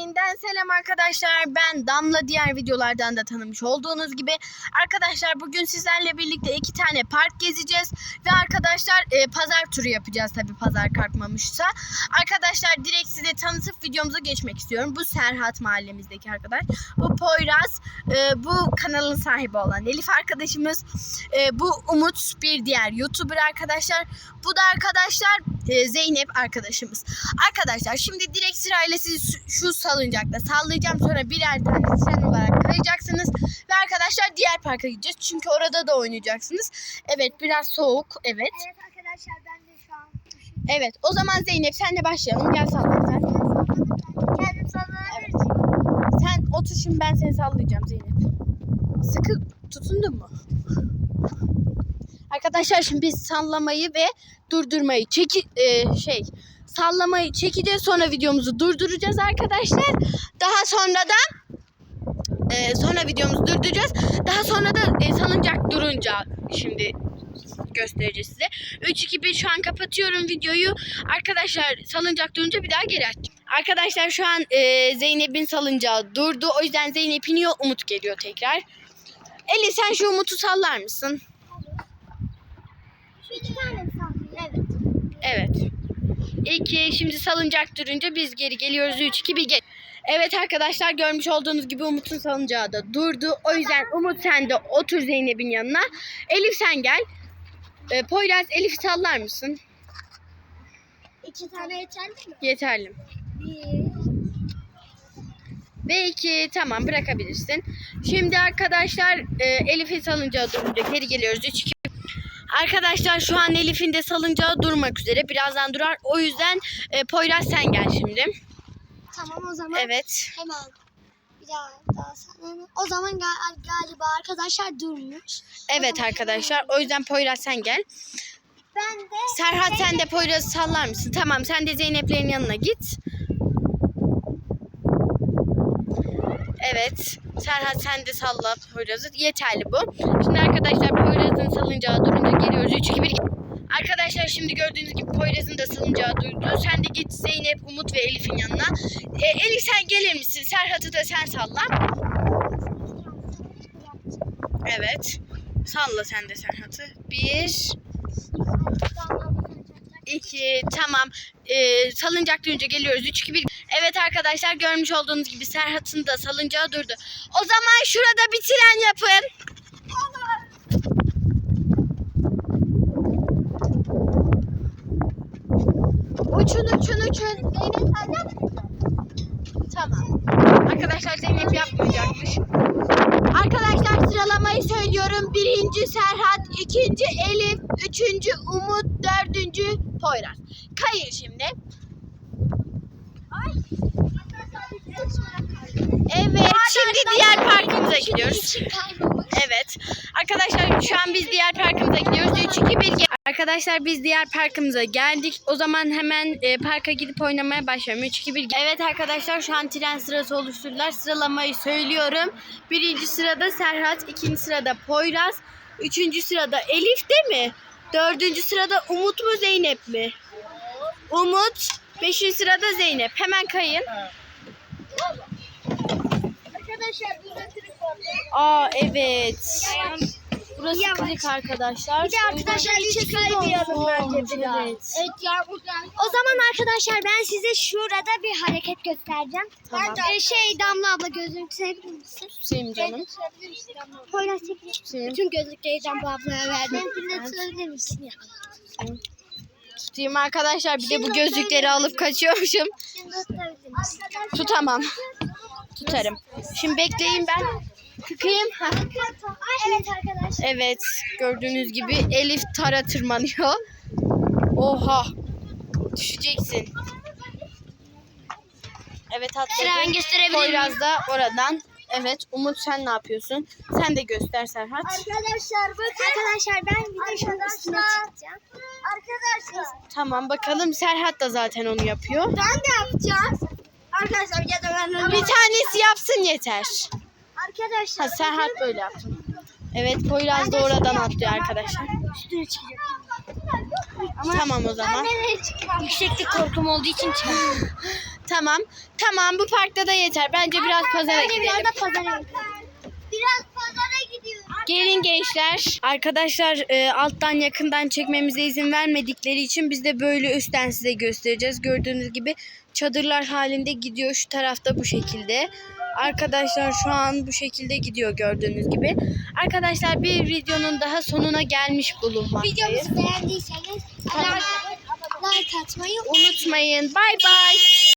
Ebeveyn'den selam arkadaşlar. Ben Damla diğer videolardan da tanımış olduğunuz gibi. Arkadaşlar bugün sizlerle birlikte iki tane park gezeceğiz. Ve arkadaşlar e, pazar turu yapacağız tabi pazar kalkmamışsa. Arkadaşlar direkt size tanıtıp videomuza geçmek istiyorum. Bu Serhat mahallemizdeki arkadaş. Bu Poyraz. e, bu kanalın sahibi olan Elif arkadaşımız. e, bu Umut bir diğer YouTuber arkadaşlar. Bu da arkadaşlar Zeynep arkadaşımız. Arkadaşlar şimdi direkt sırayla sizi şu- salıncakta sallayacağım. Sonra birer tane tren olarak kayacaksınız. Ve arkadaşlar diğer parka gideceğiz. Çünkü orada da oynayacaksınız. Evet biraz soğuk. Evet. Evet arkadaşlar ben de şu an Evet o zaman Zeynep senle başlayalım. Gel salla sen. kendim sallanabilirim. Sen otur şimdi ben seni sallayacağım Zeynep. Sıkı tutundun mu? Arkadaşlar şimdi biz sallamayı ve durdurmayı çeki e, şey sallamayı çekeceğiz sonra videomuzu durduracağız arkadaşlar. Daha sonra da e, sonra videomuzu durduracağız. Daha sonra da e, salıncak durunca şimdi göstereceğiz size. 3 2 1 şu an kapatıyorum videoyu. Arkadaşlar salıncak durunca bir daha geri açacağım. Arkadaşlar şu an e, Zeynep'in salıncağı durdu. O yüzden Zeynep iniyor. Umut geliyor tekrar. Eli sen şu Umut'u sallar mısın? İki tane mi? Evet. Evet. İki. Şimdi salıncak durunca biz geri geliyoruz. 3 2 1 gel. Evet arkadaşlar görmüş olduğunuz gibi Umut'un salıncağı da durdu. O yüzden Umut sen de otur Zeynep'in yanına. Elif sen gel. E, Poyraz Elif sallar mısın? İki tane yeterli mi? Yeterli. Bir. Ve iki tamam bırakabilirsin. Şimdi arkadaşlar e, Elif'in salıncağı durunca geri geliyoruz. 3 2 Arkadaşlar şu an Elif'in de salıncağı durmak üzere. Birazdan durar. O yüzden e, Poyraz sen gel şimdi. Tamam o zaman Evet. hemen bir daha daha sallanalım. O zaman gal- galiba arkadaşlar durmuş. Evet arkadaşlar. O yüzden Poyraz sen gel. Ben de Serhat sen de Poyraz'ı sallar mısın? Tamam sen de Zeynep'lerin yanına git. Evet. Serhat sen de salla Poyraz'ı. Yeterli bu. Şimdi arkadaşlar Poyraz'ın salıncağı durunca geliyoruz. 3 2 1 Arkadaşlar şimdi gördüğünüz gibi Poyraz'ın da salıncağı durdu. Sen de git Zeynep, Umut ve Elif'in yanına. E, Elif sen gelir misin? Serhat'ı da sen salla. Evet. Salla sen de Serhat'ı. Bir, İki, tamam. Ee, salıncak duyunca geliyoruz. Üç, iki, bir. Evet arkadaşlar görmüş olduğunuz gibi Serhat'ın da salıncağı durdu. O zaman şurada bir tren yapın. Uçun uçun uçun. Tamam. Arkadaşlar Zeynep yapmayacakmış. Arkadaşlar sıralamayı söylüyorum. Birinci Serhat, ikinci Elif, üçüncü Umut, dördüncü Poyraz. Kayın şimdi. Evet, şimdi diğer parkımıza gidiyoruz. Evet. Arkadaşlar şu an biz diğer parkımıza gidiyoruz. 3 2 1 gel- Arkadaşlar biz diğer parkımıza geldik. O zaman hemen e, parka gidip oynamaya başlayalım. 3 2 1 gel- Evet arkadaşlar şu an tren sırası oluşturdular. Sıralamayı söylüyorum. Birinci sırada Serhat, ikinci sırada Poyraz, üçüncü sırada Elif değil mi? Dördüncü sırada Umut mu Zeynep mi? Umut, beşinci sırada Zeynep. Hemen kayın. Arkadaşlar burada. Aa evet. Burası klik arkadaşlar. Bir de arkadaşlar içe kaymayalım bence bir. Evet. Evet ya O zaman arkadaşlar ben size şurada bir hareket göstereceğim. Tamam. Ee, şey Damla abla gözünü tutabilir misin? Tutayım canım. Poyraz çekilir. Tutayım. Bütün gözlükleri Damla ablaya verdim. Benimkini de tutabilir misin ya? Tutayım arkadaşlar. Bir de bu gözlükleri alıp kaçıyormuşum. Şimdi tutabilir misin? Tutamam. Tutarım. Şimdi bekleyin ben. Tıkayım. Evet arkadaşlar. Evet. Gördüğünüz gibi Elif tara tırmanıyor. Oha. Düşeceksin. Evet ben atladı. gösterebilir miyim? Poyraz da oradan. Evet. Umut sen ne yapıyorsun? Sen de göster Serhat. Arkadaşlar bakın. Arkadaşlar ben bir de şunun üstüne çıkacağım. Arkadaşlar. Tamam bakalım. Serhat da zaten onu yapıyor. Ben de yapacağım. Arkadaşlar ya da ben Bir tanesi yapsın yeter. Arkadaşlar. Ha Serhat böyle yaptı. Evet Poyraz da oradan atlıyor arkadaşlar. Üstüne çıkacağım. Tamam o zaman. Yükseklik korkum olduğu için çıkamıyorum. Tamam. Tamam bu parkta da yeter. Bence biraz pazara gidelim. biraz da pazara gidelim. Biraz pazara gidiyoruz. Gelin gençler. Arkadaşlar e, alttan yakından çekmemize izin vermedikleri için biz de böyle üstten size göstereceğiz. Gördüğünüz gibi çadırlar halinde gidiyor. Şu tarafta bu şekilde. Arkadaşlar şu an bu şekilde gidiyor gördüğünüz gibi. Arkadaşlar bir videonun daha sonuna gelmiş bulunmaktayız. Videomuzu beğendiyseniz like, like atmayı Unutmayın. Bay bay.